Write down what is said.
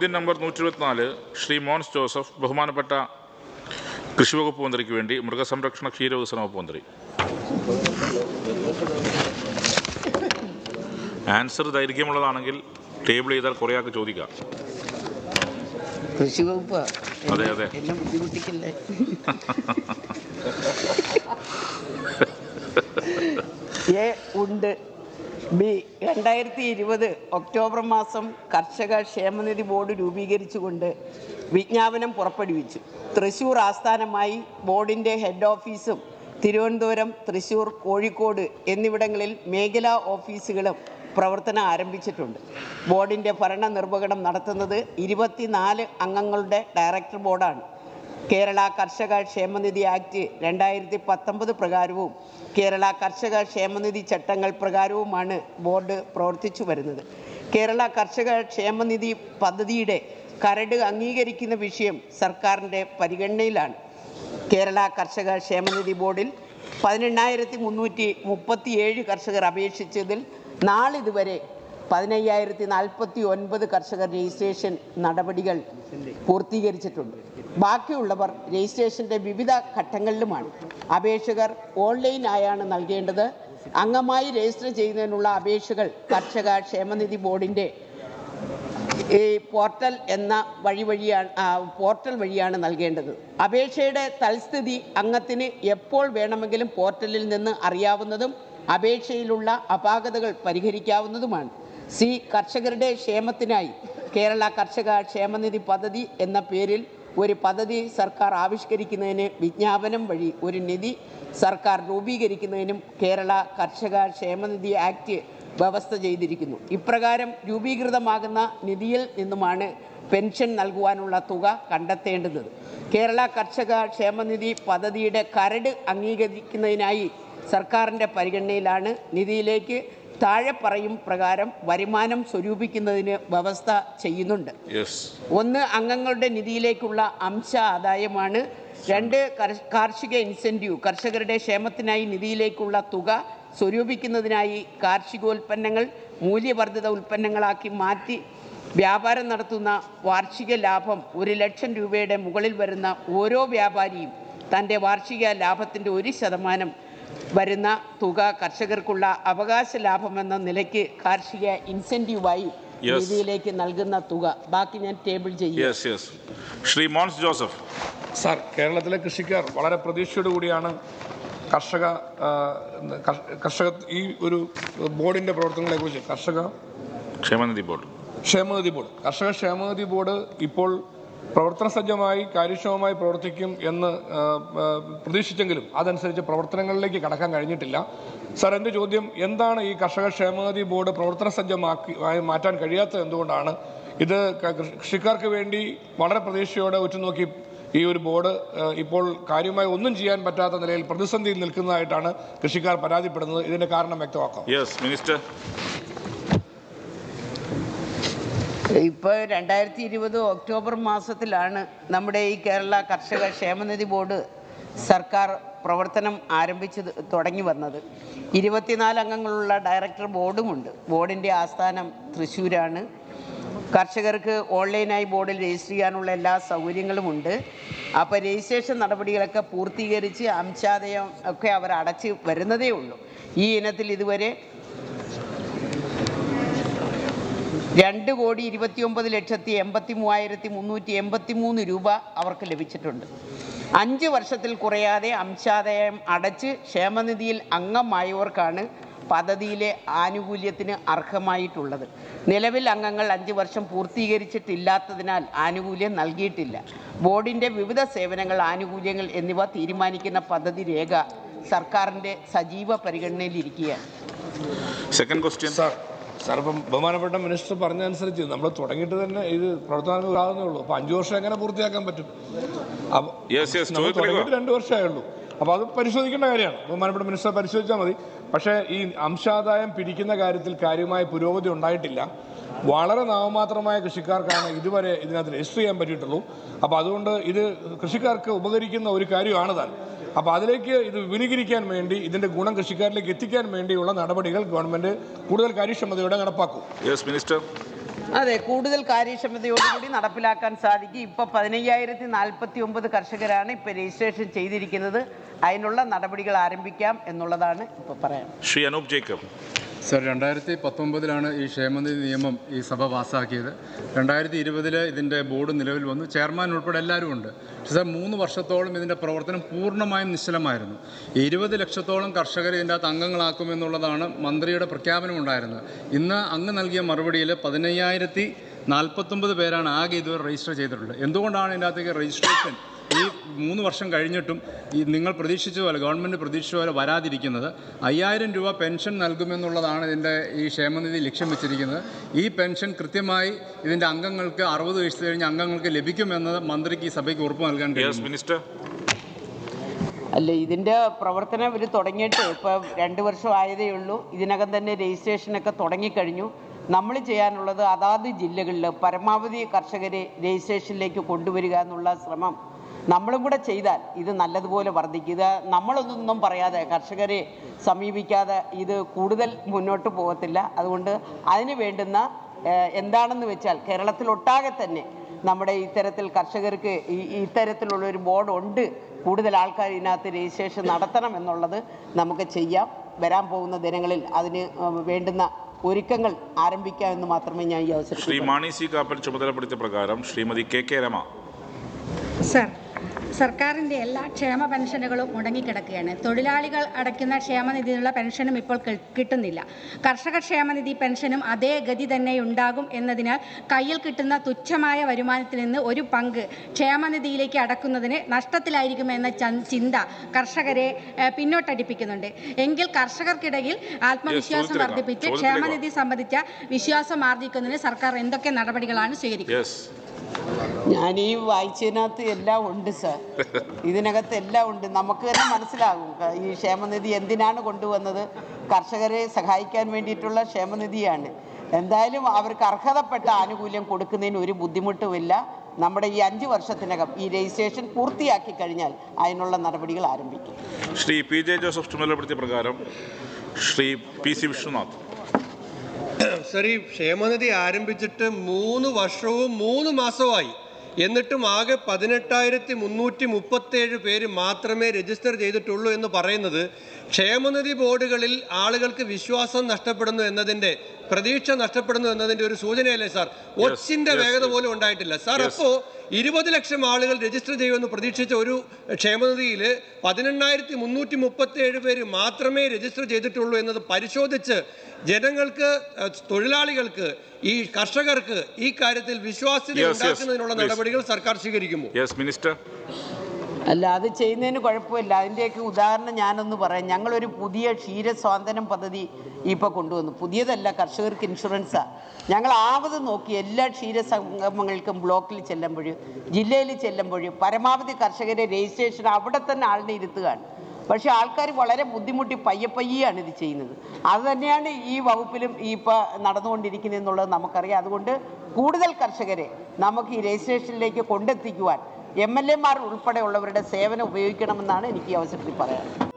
ചോദ്യം നമ്പർ നൂറ്റി ഇരുപത്തിനാല് ശ്രീ മോൻസ് ജോസഫ് ബഹുമാനപ്പെട്ട കൃഷി വകുപ്പ് മന്ത്രിക്ക് വേണ്ടി മൃഗസംരക്ഷണ ക്ഷീരവികസന വകുപ്പ് മന്ത്രി. ആൻസർ ദൈർഘ്യമുള്ളതാണെങ്കിൽ ടേബിൾ ചെയ്താൽ കുറേ ആൾക്ക് ചോദിക്കാം. കൃഷി വകുപ്പ്? അതെ, അതെ. എന്നെ ബുദ്ധിമുട്ടിക്കില്ലേ? ഉണ്ട്. ബി രണ്ടായിരത്തി ഇരുപത് ഒക്ടോബർ മാസം കർഷക ക്ഷേമനിധി ബോർഡ് രൂപീകരിച്ചുകൊണ്ട് വിജ്ഞാപനം പുറപ്പെടുവിച്ചു. തൃശൂർ ആസ്ഥാനമായി ബോർഡിന്റെ ഹെഡ് ഓഫീസും തിരുവനന്തപുരം തൃശൂർ കോഴിക്കോട് എന്നിവിടങ്ങളിൽ മേഖലാ ഓഫീസുകളും പ്രവർത്തനം ആരംഭിച്ചിട്ടുണ്ട്. ബോർഡിന്റെ ഭരണ നിർവഹണം നടത്തുന്നത് ഇരുപത്തിനാല് അംഗങ്ങളുടെ ഡയറക്ടർ ബോർഡാണ്. കേരള കർഷക ക്ഷേമനിധി ആക്ട് രണ്ടായിരത്തി പത്തൊമ്പത് പ്രകാരവും കേരള കർഷക ക്ഷേമനിധി ചട്ടങ്ങൾ പ്രകാരവുമാണ് ബോർഡ് പ്രവർത്തിച്ചു വരുന്നത്. കേരള കർഷക ക്ഷേമനിധി പദ്ധതിയുടെ കരട് അംഗീകരിക്കുന്ന വിഷയം സർക്കാരിന്റെ പരിഗണനയിലാണ്. കേരള കർഷക ക്ഷേമനിധി ബോർഡിൽ പതിനെണ്ണായിരത്തി മുന്നൂറ്റി മുപ്പത്തിയേഴ് കർഷകർ അപേക്ഷിച്ചതിൽ നാളിതുവരെ പതിനയ്യായിരത്തി നാൽപ്പത്തി ഒൻപത് കർഷകർ രജിസ്ട്രേഷൻ നടപടികൾ പൂർത്തീകരിച്ചിട്ടുണ്ട്. ബാക്കിയുള്ളവർ രജിസ്ട്രേഷന്റെ വിവിധ ഘട്ടങ്ങളിലുമാണ്. അപേക്ഷകർ ഓൺലൈനായാണ് നൽകേണ്ടത്. അംഗമായി രജിസ്റ്റർ ചെയ്യുന്നതിനുള്ള അപേക്ഷകൾ കർഷക ക്ഷേമനിധി ബോർഡിന്റെ ഈ പോർട്ടൽ എന്ന വഴി വഴിയാണ് പോർട്ടൽ വഴിയാണ് നൽകേണ്ടത്. അപേക്ഷയുടെ തൽസ്ഥിതി അംഗത്തിന് എപ്പോൾ വേണമെങ്കിലും പോർട്ടലിൽ നിന്ന് അറിയാവുന്നതും അപേക്ഷയിലുള്ള അപാകതകൾ പരിഹരിക്കാവുന്നതുമാണ്. സി കർഷകരുടെ ക്ഷേമത്തിനായി കേരള കർഷക ക്ഷേമനിധി പദ്ധതി എന്ന പേരിൽ ഒരു പദ്ധതി സർക്കാർ ആവിഷ്കരിക്കുന്നതിന് വിജ്ഞാപനം വഴി ഒരു നിധി സർക്കാർ രൂപീകരിക്കുന്നതിനും കേരള കർഷക ക്ഷേമനിധി ആക്ട് വ്യവസ്ഥ ചെയ്തിരിക്കുന്നു. ഇപ്രകാരം രൂപീകൃതമാകുന്ന നിധിയിൽ നിന്നുമാണ് പെൻഷൻ നൽകുവാനുള്ള തുക കണ്ടെത്തേണ്ടത്. കേരള കർഷക ക്ഷേമനിധി പദ്ധതിയുടെ കരട് അംഗീകരിക്കുന്നതിനായി സർക്കാരിന്റെ പരിഗണനയിലാണ് നിധിയിലേക്ക് താഴെ പറയും പ്രകാരം വരുമാനം സ്വരൂപിക്കുന്നതിന് വ്യവസ്ഥ ചെയ്യുന്നുണ്ട്. ഒന്ന് അംഗങ്ങളുടെ നിധിയിലേക്കുള്ള അംശ ആദായമാണ്. രണ്ട് കർ- കാർഷിക ഇൻസെന്റീവ് കർഷകരുടെ ക്ഷേമത്തിനായി നിധിയിലേക്കുള്ള തുക സ്വരൂപിക്കുന്നതിനായി കാർഷികോൽപ്പന്നങ്ങൾ മൂല്യവർദ്ധിത ഉൽപ്പന്നങ്ങളാക്കി മാറ്റി വ്യാപാരം നടത്തുന്ന വാർഷിക ലാഭം ഒരു ലക്ഷം രൂപയുടെ മുകളിൽ വരുന്ന ഓരോ വ്യാപാരിയും തന്റെ വാർഷിക ലാഭത്തിന്റെ ഒരു ശതമാനം വരുന്ന തുക കർഷകർക്കുള്ള അവകാശ ലാഭമെന്ന നിലയ്ക്ക് കാർഷിക ഇൻസെന്റീവായി രീതിയിലേക്ക് നൽകുന്ന തുക. ബാക്കി ഞാൻ ടേബിൾ ചെയ്യും. Yes yes Shri Mons Joseph. Sir കേരളത്തിലെ കൃഷിക്കാർ വളരെ പ്രതീക്ഷയോടു കൂടിയാണ് കർഷക കർഷക ഈ ഒരു ബോർഡിന്റെ പ്രവർത്തനങ്ങളെക്കുറിച്ച് കർഷക ക്ഷേമനിധി ബോർഡ്. ക്ഷേമനിധി ബോർഡ്. കർഷക ക്ഷേമനിധി ബോർഡ് ഇപ്പോൾ പ്രവർത്തന സജ്ജമായി കാര്യക്ഷമമായി പ്രവർത്തിക്കും എന്ന് പ്രതീക്ഷിച്ചെങ്കിലും അതനുസരിച്ച് പ്രവർത്തനങ്ങളിലേക്ക് കടക്കാൻ കഴിഞ്ഞിട്ടില്ല. സാർ എന്റെ ചോദ്യം എന്താണ് ഈ കർഷക ക്ഷേമനിധി ബോർഡ് പ്രവർത്തന സജ്ജമാക്കി മാറ്റാൻ കഴിയാത്തത് എന്തുകൊണ്ടാണ്? ഇത് കൃഷിക്കാർക്ക് വേണ്ടി വളരെ പ്രതീക്ഷയോടെ ഉറ്റുനോക്കി ഈ ഒരു ബോർഡ് ഇപ്പോൾ കാര്യമായി ഒന്നും ചെയ്യാൻ പറ്റാത്ത നിലയിൽ പ്രതിസന്ധിയിൽ നിൽക്കുന്നതായിട്ടാണ് കൃഷിക്കാർ പരാതിപ്പെടുന്നത്. ഇതിന്റെ കാരണം വ്യക്തമാക്കാം. യെസ് മിനിസ്റ്റർ ഇപ്പോൾ രണ്ടായിരത്തി ഇരുപത് ഒക്ടോബർ മാസത്തിലാണ് നമ്മുടെ ഈ കേരള കർഷക ക്ഷേമനിധി ബോർഡ് സർക്കാർ പ്രവർത്തനം ആരംഭിച്ച് തുടങ്ങി വന്നത്. ഇരുപത്തിനാല് അംഗങ്ങളുള്ള ഡയറക്ടർ ബോർഡുമുണ്ട്. ബോർഡിന്റെ ആസ്ഥാനം തൃശ്ശൂരാണ്. കർഷകർക്ക് ഓൺലൈനായി ബോർഡിൽ രജിസ്റ്റർ ചെയ്യാനുള്ള എല്ലാ സൗകര്യങ്ങളുമുണ്ട്. അപ്പോൾ രജിസ്ട്രേഷൻ നടപടികളൊക്കെ പൂർത്തീകരിച്ച് അംശാദയം ഒക്കെ അവർ അടച്ച് വരുന്നതേ ഉള്ളൂ. ഈ ഇനത്തിൽ ഇതുവരെ രണ്ട് കോടി ഇരുപത്തിയൊമ്പത് ലക്ഷത്തി എൺപത്തി മൂവായിരത്തി മുന്നൂറ്റി എൺപത്തി മൂന്ന് രൂപ അവർക്ക് ലഭിച്ചിട്ടുണ്ട്. അഞ്ച് വർഷത്തിൽ കുറയാതെ അംശാദായം അടച്ച് ക്ഷേമനിധിയിൽ അംഗമായവർക്കാണ് പദ്ധതിയിലെ ആനുകൂല്യത്തിന് അർഹമായിട്ടുള്ളത്. നിലവിൽ അംഗങ്ങൾ അഞ്ച് വർഷം പൂർത്തീകരിച്ചിട്ടില്ലാത്തതിനാൽ ആനുകൂല്യം നൽകിയിട്ടില്ല. ബോർഡിന്റെ വിവിധ സേവനങ്ങൾ ആനുകൂല്യങ്ങൾ എന്നിവ തീരുമാനിക്കുന്ന പദ്ധതി രേഖ സർക്കാരിന്റെ സജീവ പരിഗണനയിലിരിക്കുകയാണ്. സെക്കൻഡ് ക്വസ്റ്റ്യൻ സാർ സാർ ഇപ്പം ബഹുമാനപ്പെട്ട മിനിസ്റ്റർ പറഞ്ഞതനുസരിച്ച് നമ്മൾ തുടങ്ങിയിട്ട് തന്നെ ഇത് പ്രവർത്തനം ആകുന്നേ ഉള്ളൂ. അപ്പൊ അഞ്ചു വർഷം എങ്ങനെ പൂർത്തിയാക്കാൻ പറ്റും? അപ്പൊ തുടങ്ങിയിട്ട് രണ്ട് വർഷമേ ഉള്ളൂ. അപ്പോൾ അത് പരിശോധിക്കേണ്ട കാര്യമാണ്. ബഹുമാനപ്പെട്ട മിനിസ്റ്റർ പരിശോധിച്ചാൽ മതി. പക്ഷേ ഈ അംശാദായം പിടിക്കുന്ന കാര്യത്തിൽ കാര്യമായ പുരോഗതി ഉണ്ടായിട്ടില്ല. വളരെ നാമമാത്രമായ കൃഷിക്കാർക്കാണ് ഇതുവരെ ഇതിനകത്ത് രജിസ്റ്റർ ചെയ്യാൻ പറ്റിയിട്ടുള്ളൂ. അപ്പോൾ അതുകൊണ്ട് ഇത് കൃഷിക്കാർക്ക് ഉപകരിക്കുന്ന ഒരു കാര്യമാണ് താൻ അപ്പോൾ അതിലേക്ക് ഇത് വിപുലീകരിക്കാൻ വേണ്ടി ഇതിന്റെ ഗുണം കൃഷിക്കാരിലേക്ക് എത്തിക്കാൻ വേണ്ടിയുള്ള നടപടികൾ ഗവൺമെന്റ് കൂടുതൽ കാര്യക്ഷമതയോടെ നടപ്പാക്കും. യെസ് മിനിസ്റ്റർ അതെ കൂടുതൽ കാര്യക്ഷമതയോടുകൂടി നടപ്പിലാക്കാൻ സാധിക്കും. ഇപ്പോൾ പതിനയ്യായിരത്തി നാൽപ്പത്തി ഒമ്പത് കർഷകരാണ് ഇപ്പോൾ രജിസ്ട്രേഷൻ ചെയ്തിരിക്കുന്നത്. അതിനുള്ള നടപടികൾ ആരംഭിക്കാം എന്നുള്ളതാണ് ഇപ്പോൾ പറയാം ശ്രീ അനൂപ് ജേക്കബ് സർ രണ്ടായിരത്തി പത്തൊമ്പതിലാണ് ഈ ക്ഷേമനിധി നിയമം ഈ സഭ പാസ്സാക്കിയത് രണ്ടായിരത്തി ഇരുപതിൽ ഇതിന്റെ ബോർഡ് നിലവിൽ വന്നു. ചെയർമാൻ ഉൾപ്പെടെ എല്ലാവരും ഉണ്ട്. പക്ഷേ സാർ മൂന്ന് വർഷത്തോളം ഇതിന്റെ പ്രവർത്തനം പൂർണമായും നിശ്ചലമായിരുന്നു. ഇരുപത് ലക്ഷത്തോളം കർഷകരെ ഇതിന്റെ അകത്ത് അംഗങ്ങളാക്കുമെന്നുള്ളതാണ് മന്ത്രിയുടെ പ്രഖ്യാപനമുണ്ടായിരുന്നത് ഇന്ന് അങ്ങ് നൽകിയ മറുപടിയിൽ പതിനയ്യായിരത്തി നാൽപ്പത്തൊമ്പത് പേരാണ് ആകെ ഇതുവരെ രജിസ്റ്റർ ചെയ്തിട്ടുള്ളത്. എന്തുകൊണ്ടാണ് ഇതിന്റെ അകത്തേക്ക് രജിസ്ട്രേഷൻ മൂന്ന് വർഷം കഴിഞ്ഞിട്ടും ഈ നിങ്ങൾ പ്രതീക്ഷിച്ച പോലെ ഗവൺമെന്റ് പ്രതീക്ഷിച്ച പോലെ വരാതിരിക്കുന്നത് അയ്യായിരം രൂപ പെൻഷൻ നൽകുമെന്നുള്ളതാണ് ഇതിന്റെ ഈ ക്ഷേമനിധി ലക്ഷ്യം വെച്ചിരിക്കുന്നത്. ഈ പെൻഷൻ കൃത്യമായി ഇതിന്റെ അംഗങ്ങൾക്ക് അറുപത് വയസ്സ് കഴിഞ്ഞ അംഗങ്ങൾക്ക് ലഭിക്കുമെന്ന് മന്ത്രിക്ക് ഈ സഭയ്ക്ക് ഉറപ്പ് നൽകാൻ മിനിസ്റ്റർ അല്ല ഇതിന്റെ പ്രവർത്തനം ഇവർ തുടങ്ങിയിട്ട് ഇപ്പോൾ രണ്ട് വർഷം ആയതേ ഉള്ളൂ. ഇതിനകം തന്നെ രജിസ്ട്രേഷനൊക്കെ തുടങ്ങിക്കഴിഞ്ഞു. നമ്മൾ ചെയ്യാനുള്ളത് അതാത് ജില്ലകളിൽ പരമാവധി കർഷകരെ രജിസ്ട്രേഷനിലേക്ക് കൊണ്ടുവരിക എന്നുള്ള ശ്രമം നമ്മളും കൂടെ ചെയ്താൽ ഇത് നല്ലതുപോലെ വർദ്ധിക്കും ഇത് നമ്മളൊന്നും പറയാതെ കർഷകരെ സമീപിക്കാതെ ഇത് കൂടുതൽ മുന്നോട്ട് പോകത്തില്ല. അതുകൊണ്ട് അതിന് വേണ്ടുന്ന എന്താണെന്ന് വെച്ചാൽ കേരളത്തിലൊട്ടാകെ തന്നെ നമ്മുടെ ഇത്തരത്തിൽ കർഷകർക്ക് ഈ ഇത്തരത്തിലുള്ള ഒരു ബോർഡ് ഉണ്ട്. കൂടുതൽ ആൾക്കാർ ഇതിനകത്ത് രജിസ്ട്രേഷൻ നടത്തണം എന്നുള്ളത് നമുക്ക് ചെയ്യാം. വരാൻ പോകുന്ന ദിനങ്ങളിൽ അതിന് വേണ്ടുന്ന ഒരുക്കങ്ങൾ ആരംഭിക്കാമെന്ന് മാത്രമേ ഞാൻ ഈ ശ്രീ മാണി സി കാപ്പൻ ചുമതലപ്പെടുത്തിയ പ്രകാരം Shrimati K K Rama sir സർക്കാരിന്റെ എല്ലാ ക്ഷേമ പെൻഷനുകളും മുടങ്ങിക്കിടക്കുകയാണ്. തൊഴിലാളികൾ അടയ്ക്കുന്ന ക്ഷേമനിധിയിലുള്ള പെൻഷനും ഇപ്പോൾ കിട്ടുന്നില്ല. കർഷക ക്ഷേമനിധി പെൻഷനും അതേ ഗതി തന്നെ ഉണ്ടാകും എന്നതിനാൽ കയ്യിൽ കിട്ടുന്ന തുച്ഛമായ വരുമാനത്തിൽ നിന്ന് ഒരു പങ്ക് ക്ഷേമനിധിയിലേക്ക് അടക്കുന്നതിന് നഷ്ടത്തിലായിരിക്കുമെന്ന ചിന്ത കർഷകരെ പിന്നോട്ടടിപ്പിക്കുന്നുണ്ട്. എങ്കിൽ കർഷകർക്കിടയിൽ ആത്മവിശ്വാസം വർദ്ധിപ്പിച്ച്. ക്ഷേമനിധി സംബന്ധിച്ച വിശ്വാസം ആർജിക്കുന്നതിന് സർക്കാർ എന്തൊക്കെ നടപടികളാണ് സ്വീകരിക്കുന്നത്? ഞാൻ ഈ വായിച്ചതിനകത്ത് എല്ലാം ഉണ്ട് സാർ. ഇതിനകത്ത് എല്ലാം ഉണ്ട്. നമുക്ക് തന്നെ മനസ്സിലാകും. ഈ ക്ഷേമനിധി എന്തിനാണ് കൊണ്ടുവന്നത്? കർഷകരെ സഹായിക്കാൻ വേണ്ടിയിട്ടുള്ള ക്ഷേമനിധിയാണ്. എന്തായാലും അവർക്ക് അർഹതപ്പെട്ട ആനുകൂല്യം കൊടുക്കുന്നതിന് ഒരു ബുദ്ധിമുട്ടുമില്ല. നമ്മുടെ ഈ അഞ്ച് വർഷത്തിനകം ഈ രജിസ്ട്രേഷൻ പൂർത്തിയാക്കി കഴിഞ്ഞാൽ അതിനുള്ള നടപടികൾ ആരംഭിക്കും. ശ്രീ പി ജെ ജോസഫ് ചുമതലപ്പെടുത്തിയ പ്രകാരം ശ്രീ പി സി വിഷ്ണുനാഥ് ഈ ക്ഷേമനിധി ആരംഭിച്ചിട്ട് മൂന്ന് വർഷവും മൂന്ന് മാസവുമായി. എന്നിട്ടും ആകെ പതിനെട്ടായിരത്തി മുന്നൂറ്റി മുപ്പത്തേഴ് പേര് മാത്രമേ രജിസ്റ്റർ ചെയ്തിട്ടുള്ളൂ എന്ന് പറയുന്നത് ക്ഷേമനിധി ബോർഡുകളിൽ ആളുകൾക്ക് വിശ്വാസം നഷ്ടപ്പെടുന്നു എന്നതിന്റെ പ്രതീക്ഷ നഷ്ടപ്പെടുന്നു എന്നതിന്റെ ഒരു സൂചനയല്ലേ സാർ ഒച്ചിന്റെ വേഗത. പോലും ഉണ്ടായിട്ടില്ല സാർ. അപ്പോ ഇരുപത് ലക്ഷം ആളുകൾ രജിസ്റ്റർ ചെയ്യുമെന്ന് പ്രതീക്ഷിച്ച ഒരു ക്ഷേമനിധിയിൽ പതിനെണ്ണായിരത്തി മുന്നൂറ്റി മുപ്പത്തി ഏഴ് പേര് മാത്രമേ രജിസ്റ്റർ ചെയ്തിട്ടുള്ളൂ എന്നത് പരിശോധിച്ച് ജനങ്ങൾക്ക് തൊഴിലാളികൾക്ക് ഈ കർഷകർക്ക് ഈ കാര്യത്തിൽ വിശ്വാസ്യത. ഉണ്ടാക്കുന്നതിനുള്ള നടപടികൾ സർക്കാർ സ്വീകരിക്കുമോ മിനിസ്റ്റർ അല്ല അത് ചെയ്യുന്നതിന് കുഴപ്പമില്ല. അതിന്റെയൊക്കെ ഉദാഹരണം ഞാനൊന്ന് പറയാം. ഞങ്ങളൊരു പുതിയ ക്ഷീരസ്വാന്തനം പദ്ധതി ഇപ്പോൾ കൊണ്ടുവന്നു. പുതിയതല്ല കർഷകർക്ക് ഇൻഷുറൻസാണ് ഞങ്ങൾ ആവത് നോക്കി എല്ലാ ക്ഷീരസംഗമങ്ങൾക്കും ബ്ലോക്കിൽ ചെല്ലുമ്പോഴും ജില്ലയിൽ ചെല്ലുമ്പോഴും പരമാവധി കർഷകരെ രജിസ്ട്രേഷൻ അവിടെ തന്നെ ആളിനെ ഇരുത്തുകയാണ്. പക്ഷേ ആൾക്കാർ വളരെ ബുദ്ധിമുട്ടി പയ്യെ പയ്യാണ് ഇത് ചെയ്യുന്നത്. അത് തന്നെയാണ് ഈ വകുപ്പിലും ഈ ഇപ്പോൾ നടന്നുകൊണ്ടിരിക്കുന്നത് എന്നുള്ളത് നമുക്കറിയാം. അതുകൊണ്ട് കൂടുതൽ കർഷകരെ നമുക്ക് ഈ രജിസ്ട്രേഷനിലേക്ക് കൊണ്ടെത്തിക്കുവാൻ എം എൽ എമാർ ഉൾപ്പെടെയുള്ളവരുടെ സേവനം ഉപയോഗിക്കണമെന്നാണ് എനിക്ക് ഈ അവസരത്തിൽ പറയാനുള്ളത്.